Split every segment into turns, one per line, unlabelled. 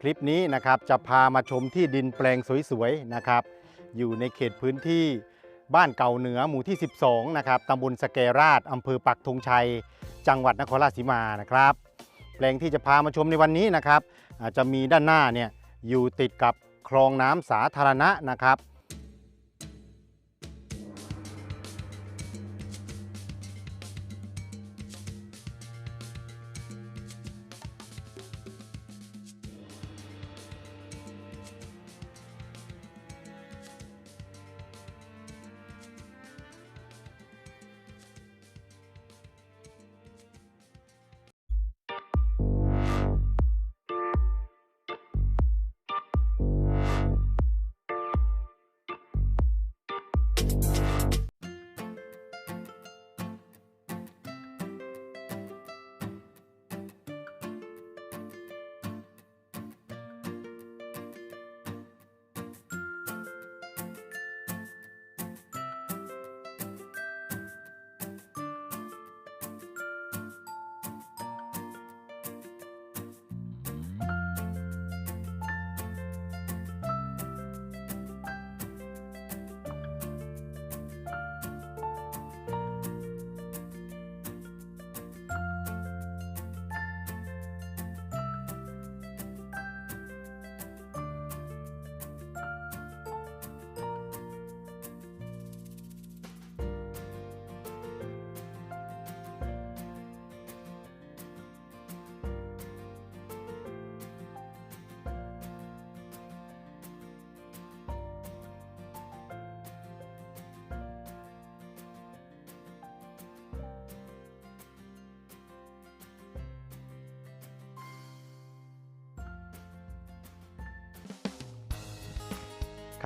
คลิปนี้นะครับจะพามาชมที่ดินแปลงสวยๆนะครับ อยู่ในเขตพื้นที่บ้านเก่าเหนือหมู่ที่ 12 นะครับตำบลสแกราชอำเภอปักธงชัย จังหวัดนครราชสีมานะครับ แปลงที่จะพามาชมในวันนี้นะครับ อาจจะมีด้านหน้าเนี่ยอยู่ติดกับคลองน้ำสาธารณะนะครับ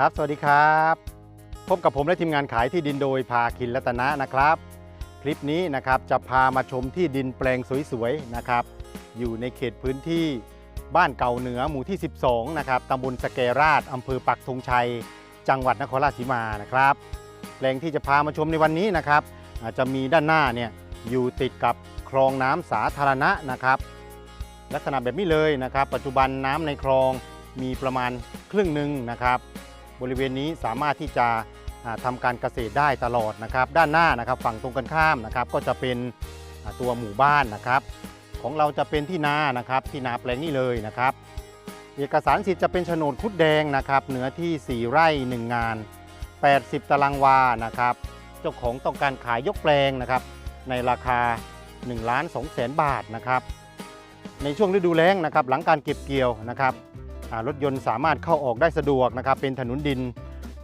ครับ สวัสดีครับ พบกับผมและทีมงานขายที่ดินโดยพาคินรัตนะนะครับ คลิปนี้นะครับจะพามาชมที่ดินแปลงสวยๆนะครับ อยู่ในเขตพื้นที่บ้านเก่าเหนือหมู่ที่ 12 นะครับตำบลสแกราชอำเภอปักธงชัย จังหวัดนครราชสีมานะครับ แปลงที่จะพามาชมในวันนี้นะครับอาจจะมีด้านหน้าเนี่ยอยู่ติดกับคลองน้ำสาธารณะนะครับ ลักษณะแบบนี้เลยนะครับ ปัจจุบันน้ำในคลองมีประมาณครึ่งหนึ่งนะครับ บริเวณนี้สามารถที่จะทำาการเกษตรได้ตลอดนะครับ ด้านหน้านะครับฝั่งตรงกันข้ามนะครับ ก็จะเป็นตัวหมู่บ้านนะครับ ของเราจะเป็นที่นานะครับที่นาแปลงนี้เลยนะครับ เอกสารสิทธิ์จะเป็นโฉนดคุดแดงนะครับเนื้อที่ 4 ไร่ 1 งาน 80 ตารางวานะครับ เจ้าของต้องการขายยกแปลงนะครับ ในราคา1ล้าน2แสนบาทนะครับ ในช่วงฤดูแล้งนะครับ หลังการเก็บเกี่ยวนะครับ รถยนต์สามารถเข้าออกได้สะดวกนะครับ เป็นถนนดิน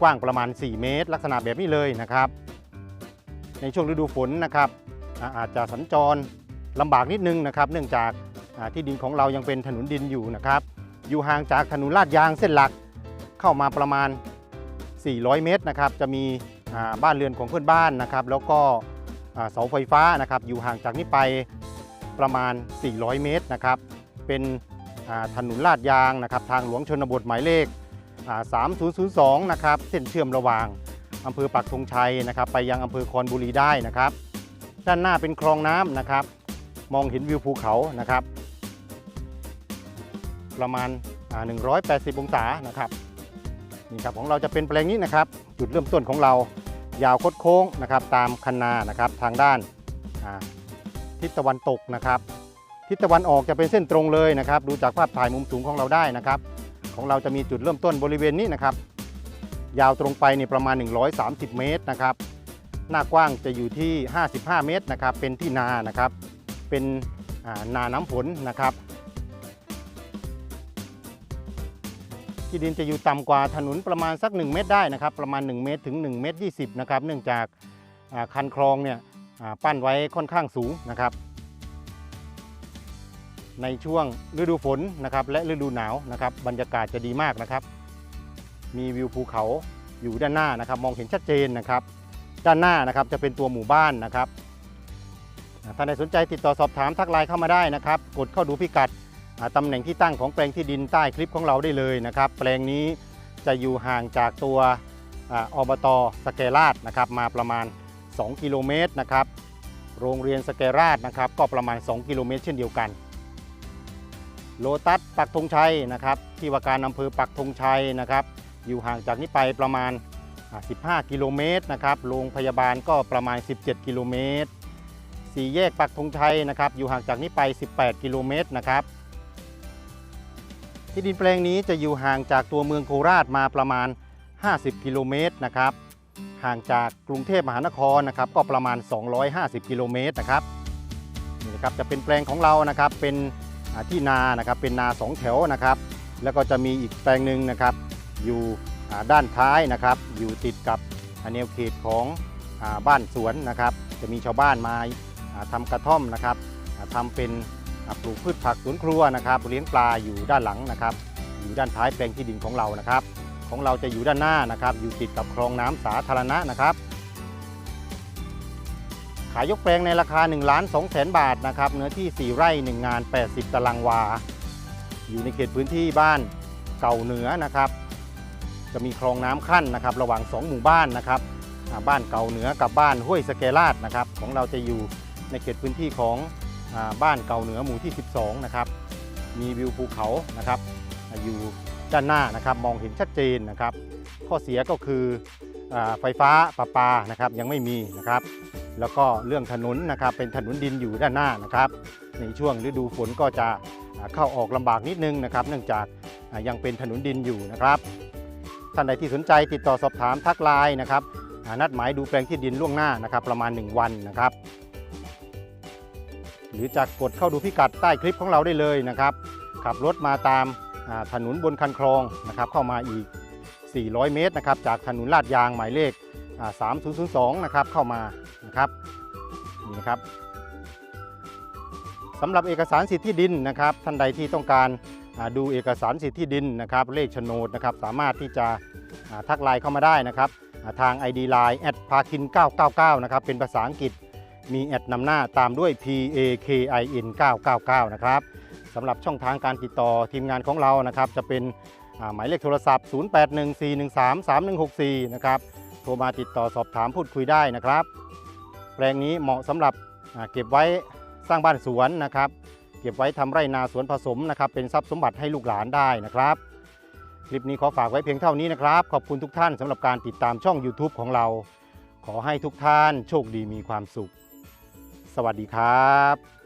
กว้างประมาณ 4 เมตร ลักษณะแบบนี้เลยนะครับ ในช่วงฤดูฝนนะครับอาจจะสัญจรลำบากนิดนึงนะครับ เนื่องจากที่ดินของเรายังเป็นถนนดินอยู่นะครับ อยู่ห่างจากถนนลาดยางเส้นหลักเข้ามาประมาณ 400 เมตรนะครับ จะมีบ้านเรือนของเพื่อนบ้านนะครับ แล้วก็เสาไฟฟ้านะครับ อยู่ห่างจากนี้ไปประมาณ 400 เมตรนะครับ เป็น ถนนลาดยางนะครับทางหลวงชนบทหมายเลข 3002 นะครับเส้นเชื่อมระหว่างอำเภอปักธงชัยนะครับไปยังอำเภอคอนบุรีได้นะครับ ด้านหน้าเป็นคลองน้ำนะครับ มองเห็นวิวภูเขานะครับ ประมาณ 180 องศานะครับนี่ครับของเราจะเป็นแปลงนี้นะครับ จุดเริ่มต้นของเรายาวคดโค้งนะครับ ตามคันนานะครับ ทางด้านทิศตะวันตกนะครับ ทิศตะวันออกจะเป็นเส้นตรงเลยนะครับ ดูจากภาพถ่ายมุมสูงของเราได้นะครับ ของเราจะมีจุดเริ่มต้นบริเวณนี้นะครับ ยาวตรงไปนี่ประมาณ 130 เมตรนะครับ หน้ากว้างจะอยู่ที่ 55 เมตรนะครับ เป็นที่นานะครับ เป็นานาน้ำฝนนะครับ ที่ดินจะอยู่ต่ำกว่าถนนประมาณสัก 1 เมตรได้นะครับ ประมาณ 1 เมตรถึง 1 เมตร 20 นะครับ เนื่องจากาคันคลองเนี่ยปั้นไว้ค่อนข้างสูงนะครับ ในช่วงฤดูฝนนะครับและฤดูหนาวนะครับบรรยากาศจะดีมากนะครับ มีวิวภูเขาอยู่ด้านหน้านะครับ มองเห็นชัดเจนนะครับ ด้านหน้านะครับจะเป็นตัวหมู่บ้านนะครับอ่าท่านใดสนใจติดต่อสอบถามทักไลน์เข้ามาได้นะครับ กดเข้าดูพิกัดตำแหน่งที่ตั้งของแปลงที่ดินใต้คลิปของเราได้เลยนะครับ แปลงนี้จะอยู่ห่างจากตัวอาอบตสเกราชนะครับมาประมาณ 2 กิโลเมตรนะครับ โรงเรียนสเกราชนะครับก็ประมาณ 2 กิโลเมตร เช่นเดียวกัน โลตัสปักธงชัยนะครับ ที่ว่าการอำเภอปักธงชัยนะครับ อยู่ห่างจากนี้ไปประมาณ 15 กิโลเมตรนะครับ โรงพยาบาลก็ประมาณ 17 กิโลเมตรสี่แยกปักธงชัยนะครับ อยู่ห่างจากนี้ไป 18 กิโลเมตรนะครับ ที่ดินแปลงนี้จะอยู่ห่างจากตัวเมืองโคราชมาประมาณ 50 กิโลเมตรนะครับ ห่างจากกรุงเทพมหานครนะครับ ก็ประมาณ 250 กิโลเมตรนะครับ นี่นะครับ จะเป็นแปลงของเรานะครับ เป็น ที่นานะครับเป็นนาสองแถวนะครับ แล้วก็จะมีอีกแปลงหนึ่งนะครับ อยู่ด้านท้ายนะครับ อยู่ติดกับอ่าแนวเขตของอบ้านสวนนะครับ จะมีชาวบ้านมาอ่าทำกระท่อมนะครับอ่าทำเป็นปลูกพืชผักสวนครัวนะครับเลี้ยงปลาอยู่ด้านหลังนะครับ อยู่ด้านท้ายแปลงที่ดินของเรานะครับ ของเราจะอยู่ด้านหน้านะครับ อยู่ติดกับคลองน้ำสาธารณะนะครับายยกแปลงในราคา1ล้าน2แสนบาทนะครับเนื้อที่ 4 ไร่ 1 งาน 80 ตารางวา อยู่ในเขตพื้นที่บ้านเก่าเหนือนะครับ จะมีคลองน้ำขั้นนะครับ ระหว่าง 2 หมู่บ้านนะครับบ้านเก่าเหนือกับบ้านห้วยสเกลาดนะครับ ของเราจะอยู่ในเขตพื้นที่ของบ้านเก่าเหนือหมู่ที่ 12 นะครับ มีวิวภูเขานะครับ อยู่ด้านหน้านะครับมองเห็นชัดเจนนะครับ ข้อเสียก็คือไฟฟ้าประปานะครับยังไม่มีนะครับ แล้วก็เรื่องถนนนะครับเป็นถนนดินอยู่ด้านหน้านะครับ ในช่วงฤดูฝนก็จะเข้าออกลำบากนิดนึงนะครับ เนื่องจากยังเป็นถนนดินอยู่นะครับท่านใดที่สนใจติดต่อสอบถามทักไลน์นะครับนัดหมายดูแปลงที่ดินล่วงหน้านะครับ ประมาณ 1 วันนะครับ หรือจะกดเข้าดูพิกัดใต้คลิปของเราได้เลยนะครับ ขับรถมาตามถนนบนคันคลองนะครับ เข้ามาอีก 400 เมตรนะครับ จากถนนลาดยางหมายเลข 3002 นะครับ เข้ามา นะครับนี่นะครับสำหรับเอกสารสิทธิดินนะครับ ท่านใดที่ต้องการดูเอกสารสิทธิดินนะครับ เลขโฉนดนะครับ สามารถที่จะทักไลน์เข้ามาได้นะครับทาง ID Line แอดพาคิน999นะครับเป็นภาษาอังกฤษมีแอดนำหน้าตามด้วย P A K I N 999นะครับสำหรับช่องทางการติดต่อทีมงานของเรานะครับ จะเป็นหมายเลขโทรศัพท์ 0814133164 นะครับ โทรมาติดต่อสอบถามพูดคุยได้นะครับ แปลงนี้เหมาะสำหรับเก็บไว้สร้างบ้านสวนนะครับ เก็บไว้ทำไร่นาสวนผสมนะครับ เป็นทรัพย์สมบัติให้ลูกหลานได้นะครับ คลิปนี้ขอฝากไว้เพียงเท่านี้นะครับ ขอบคุณทุกท่านสำหรับการติดตามช่อง YouTube ของเรา ขอให้ทุกท่านโชคดีมีความสุข สวัสดีครับ